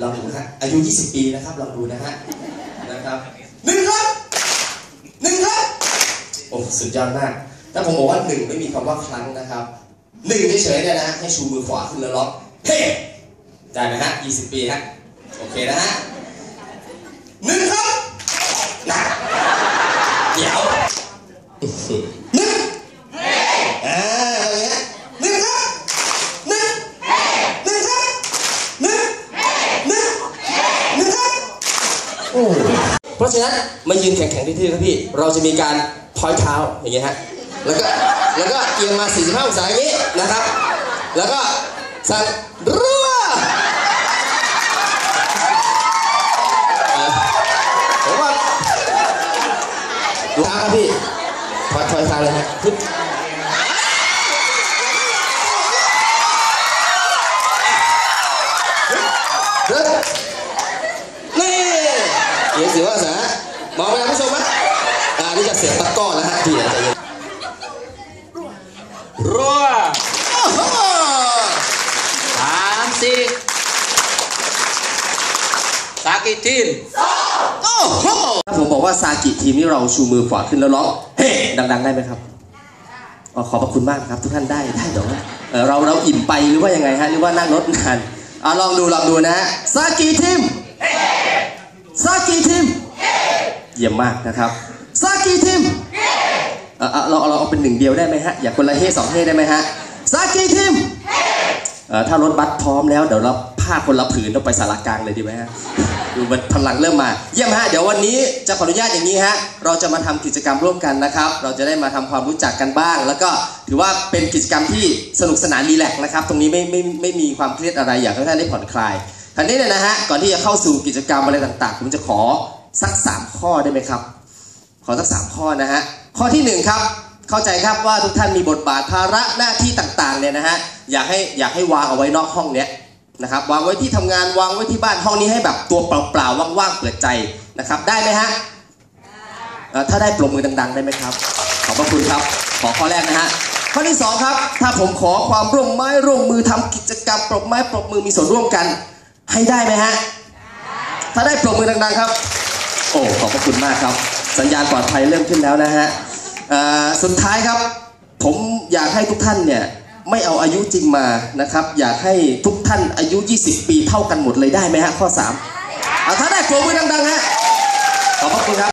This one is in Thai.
ลองดูนะฮะอายุ 20 ปีนะครับลองดูนะฮะนะครับหนึ่งครับหนึ่งครับโอ้สุดยอดมากถ้าผมบอกว่าหนึ่งไม่มีคำว่าครั้งนะครับหนึ่งเฉยๆเนี่ยนะฮะให้ชูมือขวาขึ้นแล้วล็อกเฮ้ได้นะฮะ 20 ปีฮะโอเคนะฮะหนึ่งครับนะเดี๋ยวหนึ่งอ่าอะไรเงี้ยหนึ่งครับหนึ่งหนึ่งครับหนึ่งหนึ่งหนึ่งครับโอ้ เพราะฉะนั้นมายืนแข็งๆที่ๆครับพี่ เราจะมีการพอยเท้าอย่างเงี้ยฮะ แล้วก็แล้วก็เอียงมา 45องศาอย่างนี้นะครับ แล้วก็สั่นรัวผมว่าดูท้าครับพี่พอยพอยท้าเลยฮะปึ๊บปึ๊บนี่ เอียงสิบห้าองศามองไปนะผู้ชมไหมอ่านี่จะเสียตะก้อนะฮะพี่ใจเย็นรัวโอ้โหสามสี่สากิทีมโอ้โหถ้าผมบอกว่าซากิทีมนี่เราชูมือขวาขึ้นแล้วร้องเฮ้ดังๆ ได้ไหมครับอ๋อขอบพระคุณมากครับทุกท่านได้ได้เดี๋ยวนะเอ่อเราเราอิ่มไปหรือว่ายังไงฮะหรือว่านั่งรถนานอะลองดูลองดูนะฮะซากิทีม ซากิทีม เยี่ยมมากนะครับซากิทีมเอ่อเอ่อเราเราเอาเป็นหนึ่งเดียวได้ไหมฮะ อย่าคนละเฮสองเฮได้ไหมฮะซากิทีมเอ่อถ้ารถบัสพร้อมแล้วเดี๋ยวเราผ้าคนละผืนเราไปสารกลางเลยดีไหมฮะ ดูมันพลังเริ่มมา เยี่ยมฮะ เดี๋ยววันนี้จะขออนุญาตอย่างนี้ฮะ เราจะมาทำกิจกรรมร่วมกันนะครับ เราจะได้มาทำความรู้จักกันบ้าง แล้วก็ถือว่าเป็นกิจกรรมที่สนุกสนานรีแลกซ์นะครับ ตรงนี้ไม่ไม่ไม่มีความเครียดอะไรอยากให้ท่านได้ผ่อนคลาย คราวนี้เนี่ยนะฮะก่อนที่จะเข้าสู่กิจกรรมอะไรต่างๆ ผมจะขอสักสามข้อได้ไหมครับ ขอสักสามข้อนะฮะข้อที่หนึ่งครับ เข้าใจครับว่าทุกท่านมีบทบาทภาระหน้าที่ต่างๆเนี่ยนะฮะอยากให้อยากให้วางเอาไว้นอกห้องเนี้ยนะครับวางไว้ที่ทำงานวางไว้ที่บ้านห้องนี้ให้แบบตัวเปล่าๆว่างๆเปิดใจนะครับ ได้ไหมฮะถ้าได้ปรบมือดัง ๆ ได้ไหมครับ ขอบพระคุณครับ ขอข้อแรกนะฮะข้อที่สองครับ ถ้าผมขอความร่วมไม้ร่วมมือทำกิจกรรมปรบไม้ปรบมือมีส่วนร่วมกัน ให้ได้ไหมฮะ ถ้าได้ปรบมือดังๆครับ โอ้ ขอบพระคุณมากครับ สัญญาณปลอดภัยเริ่มขึ้นแล้วนะฮะอ่อสุดท้ายครับ ผมอยากให้ทุกท่านเนี่ยไม่เอาอายุจริงมานะครับ อยากให้ทุกท่านอายุ 20 ปีเท่ากันหมดเลยได้ไหมฮะข้อ 3 เอาถ้าได้ปรบมือดังๆฮะ ขอบพระคุณครับ